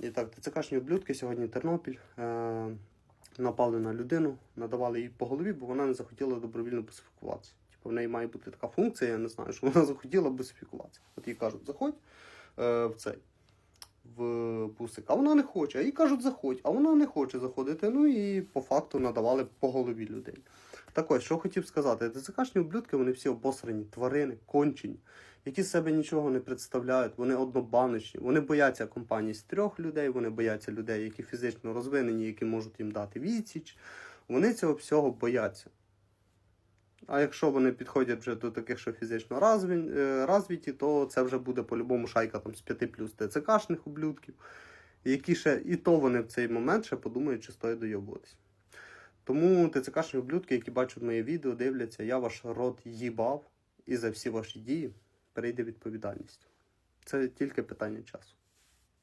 І так, ТЦКшні ублюдки сьогодні Тернопіль е, напали на людину, надавали їй по голові, бо вона не захотіла добровільно босифікуватися. Типу, в неї має бути така функція, я не знаю, що вона захотіла босифікуватися. От їй кажуть, заходь е, в цей в бусик, а вона не хоче. А їй кажуть, заходь, а вона не хоче заходити. Ну і по факту надавали по голові людей. Так ось, що хотів сказати, ТЦКшні ублюдки, вони всі обосрані, тварини, кончені, які себе нічого не представляють, вони однобаночні, вони бояться компаній з трьох людей, вони бояться людей, які фізично розвинені, які можуть їм дати відсіч. Вони цього всього бояться. А якщо вони підходять вже до таких, що фізично розві- е, розвиті, то це вже буде по-любому шайка там, з 5 плюс ТЦКшних ублюдків, які ще і то вони в цей момент ще подумають, чи стоїть дойобуватись. Тому ТЦКшні ублюдки, які бачать моє відео, дивляться, я ваш рот їбав, і за всі ваші дії перейде відповідальність. Це тільки питання часу.